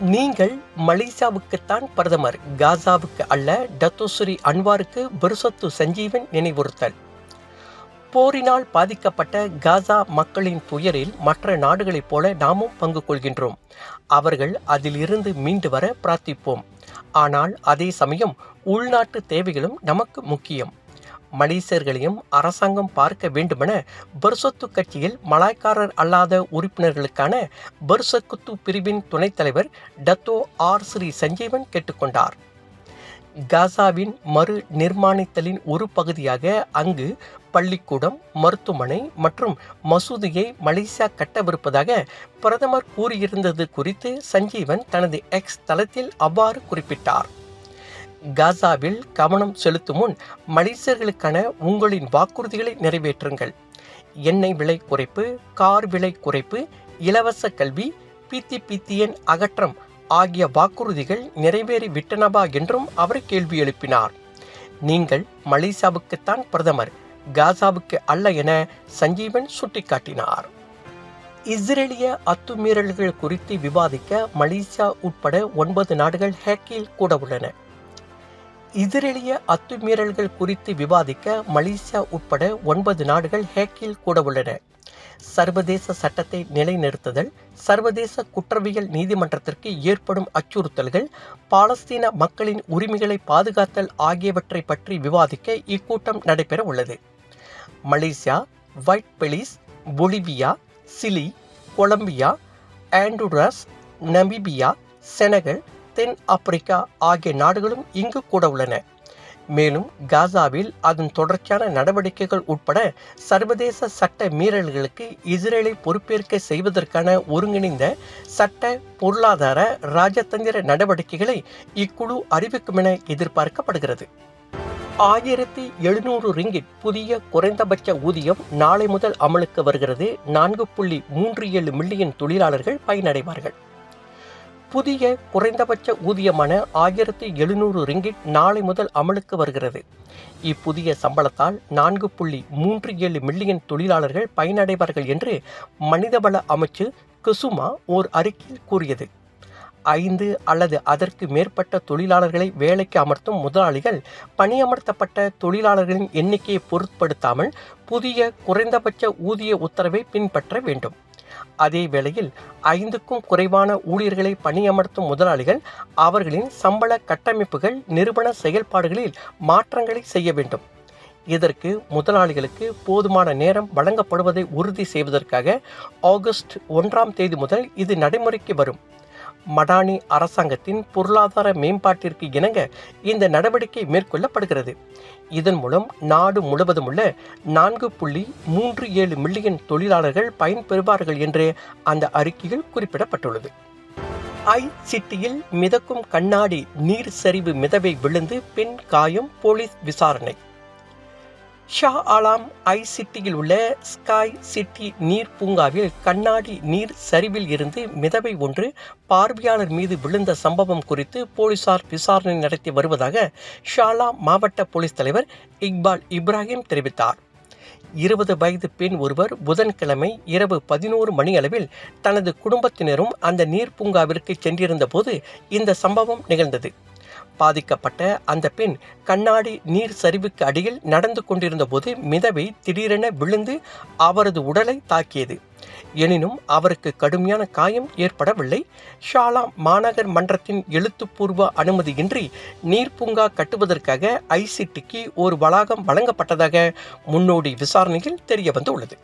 நீங்கள் மலேசியாவுக்குத்தான் பிரதமர் காசாவுக்கு அல்ல டத்தோஸ்ரீ அன்வாருக்கு பெருசத்து சஞ்சீவன் நினைவுறுத்தல். போரினால் பாதிக்கப்பட்ட காசா மக்களின் துயரில் மற்ற நாடுகளைப் போல நாமும் பங்கு கொள்கின்றோம். அவர்கள் அதிலிருந்து மீண்டு வர பிரார்த்திப்போம். ஆனால் அதே சமயம் உள்நாட்டு தேவைகளும் நமக்கு முக்கியம். மலேசியர்களையும் அரசாங்கம் பார்க்க வேண்டுமென பர்சத்து கட்சியில் மலாய்க்காரர் அல்லாத உறுப்பினர்களுக்கான பர்சக்குத்து பிரிவின் துணைத் தலைவர் டத்தோ ஆர் ஸ்ரீ சஞ்சீவன் கேட்டுக்கொண்டார். காசாவின் மறு நிர்மாணித்தலின் ஒரு பகுதியாக அங்கு பள்ளிக்கூடம் மருத்துவமனை மற்றும் மசூதியை மலேசியா கட்டவிருப்பதாக பிரதமர் கூறியிருந்தது குறித்து சஞ்சீவன் தனது எக்ஸ் தளத்தில் அவ்வாறு குறிப்பிட்டார். காசாவில் கவனம் செலுத்தும் முன் மலேசியர்களுக்கான உங்களின் வாக்குறுதிகளை நிறைவேற்றுங்கள். எண்ணெய் விலை குறைப்பு கார் விலை குறைப்பு இலவச கல்வி பித்தி பித்தியன் அகற்றம் ஆகிய வாக்குறுதிகள் நிறைவேறி விட்டனவா என்றும் அவர் கேள்வி எழுப்பினார். நீங்கள் மலேசியாவுக்குத்தான் பிரதமர் காசாவுக்கு அல்ல என சஞ்சீவன் சுட்டிக்காட்டினார். இஸ்ரேலிய அத்துமீறல்கள் குறித்து விவாதிக்க மலேசியா உட்பட ஒன்பது நாடுகள் ஹேக்கில் கூட உள்ளன. இஸ்ரேலிய அத்துமீறல்கள் குறித்து விவாதிக்க மலேசியா உட்பட ஒன்பது நாடுகள் ஹேக்கில் கூட உள்ளன. சர்வதேச சட்டத்தை நிலைநிறுத்துதல் சர்வதேச குற்றவியல் நீதிமன்றத்திற்கு ஏற்படும் அச்சுறுத்தல்கள் பாலஸ்தீன மக்களின் உரிமைகளை பாதுகாத்தல் ஆகியவற்றை பற்றி விவாதிக்க இக்கூட்டம் நடைபெற உள்ளது. Malaysia white Belize Bolivia Chile Colombia Honduras Namibia Senegal தென் ஆப்பிரிக்கா ஆகிய நாடுகளும் இங்கு கூட உள்ளன. மேலும் காசாவில் அதன் தொடர்ச்சியான நடவடிக்கைகள் உட்பட சர்வதேச சட்ட மீறல்களுக்கு இஸ்ரேலை பொறுப்பேற்க செய்வதற்கான ஒருங்கிணைந்த சட்ட பொருளாதார ராஜதந்திர நடவடிக்கைகளை இக்குழு அறிவிக்கும் என எதிர்பார்க்கப்படுகிறது. ஆயிரத்தி எழுநூறு ரிங்கிட் புதிய குறைந்தபட்ச ஊதியம் நாளை முதல் அமலுக்கு வருகிறது. நான்கு புள்ளி மூன்று ஏழு மில்லியன் தொழிலாளர்கள் பயனடைவார்கள். புதிய குறைந்தபட்ச ஊதியமான ஆயிரத்தி எழுநூறு ரிங்கிட் நாளை முதல் அமலுக்கு வருகிறது. இப்புதிய சம்பளத்தால் நான்கு புள்ளி மூன்று ஏழு மில்லியன் தொழிலாளர்கள் பயனடைவார்கள் என்று மனிதவள அமைச்சு குசுமா ஓர் அறிக்கையில் கூறியது. ஐந்து அல்லது அதற்கு மேற்பட்ட தொழிலாளர்களை வேலைக்கு அமர்த்தும் முதலாளிகள் பணியமர்த்தப்பட்ட தொழிலாளர்களின் எண்ணிக்கையை பொருட்படுத்தாமல் புதிய குறைந்தபட்ச ஊதிய உத்தரவை பின்பற்ற வேண்டும். அதே வேளையில் ஐந்துக்கும் குறைவான ஊழியர்களை பணியமர்த்தும் முதலாளிகள் அவர்களின் சம்பள கட்டமைப்புகள் நிறுவன செயல்பாடுகளில் மாற்றங்களை செய்ய வேண்டும். இதற்கு முதலாளிகளுக்கு போதுமான நேரம் வழங்கப்படுவதை உறுதி செய்வதற்காக ஆகஸ்ட் ஒன்றாம் தேதி முதல் இது நடைமுறைக்கு வரும். மடானி அரசாங்கத்தின் பொருளாதார மேம்பாட்டிற்கு இணங்க இந்த நடவடிக்கை மேற்கொள்ளப்படுகிறது. இதன் மூலம் நாடு முழுவதும் உள்ள நான்கு புள்ளி மூன்று ஏழு மில்லியன் தொழிலாளர்கள் பயன்பெறுவார்கள் என்று அந்த அறிக்கையில் குறிப்பிடப்பட்டுள்ளது. ஐ சிட்டியில் மிதக்கும் கண்ணாடி நீர் சரிவு மிதவை விழுந்து பெண் காயம் போலீஸ் விசாரணை. ஷா ஆலாம் ஐ சிட்டியில் உள்ள ஸ்காய் சிட்டி நீர் பூங்காவில் கண்ணாடி நீர் சரிவில் இருந்து மிதவை ஒன்று பார்வையாளர் மீது விழுந்த சம்பவம் குறித்து போலீசார் விசாரணை நடத்தி வருவதாக ஷாலா மாவட்ட போலீஸ் தலைவர் இக்பால் இப்ராஹிம் தெரிவித்தார். இருபது வயது பெண் ஒருவர் புதன்கிழமை இரவு பதினோரு மணி அளவில் தனது குடும்பத்தினரும் அந்த நீர் பூங்காவிற்கு சென்றிருந்த போது இந்த சம்பவம் நிகழ்ந்தது. பாதிக்கப்பட்ட அந்த பெண் கண்ணாடி நீர் சரிவுக்கு அடியில் நடந்து கொண்டிருந்த போது மிதவை திடீரென விழுந்து அவரது உடலை தாக்கியது. எனினும் அவருக்கு கடுமையான காயம் ஏற்படவில்லை. ஷாலா மாநகர் மன்றத்தின் எழுத்துப்பூர்வ அனுமதியின்றி நீர்பூங்கா கட்டுவதற்காக ஐசிடிக்கு ஒரு வளாகம் வழங்கப்பட்டதாக முன்னோடி விசாரணையில் தெரிய வந்துள்ளது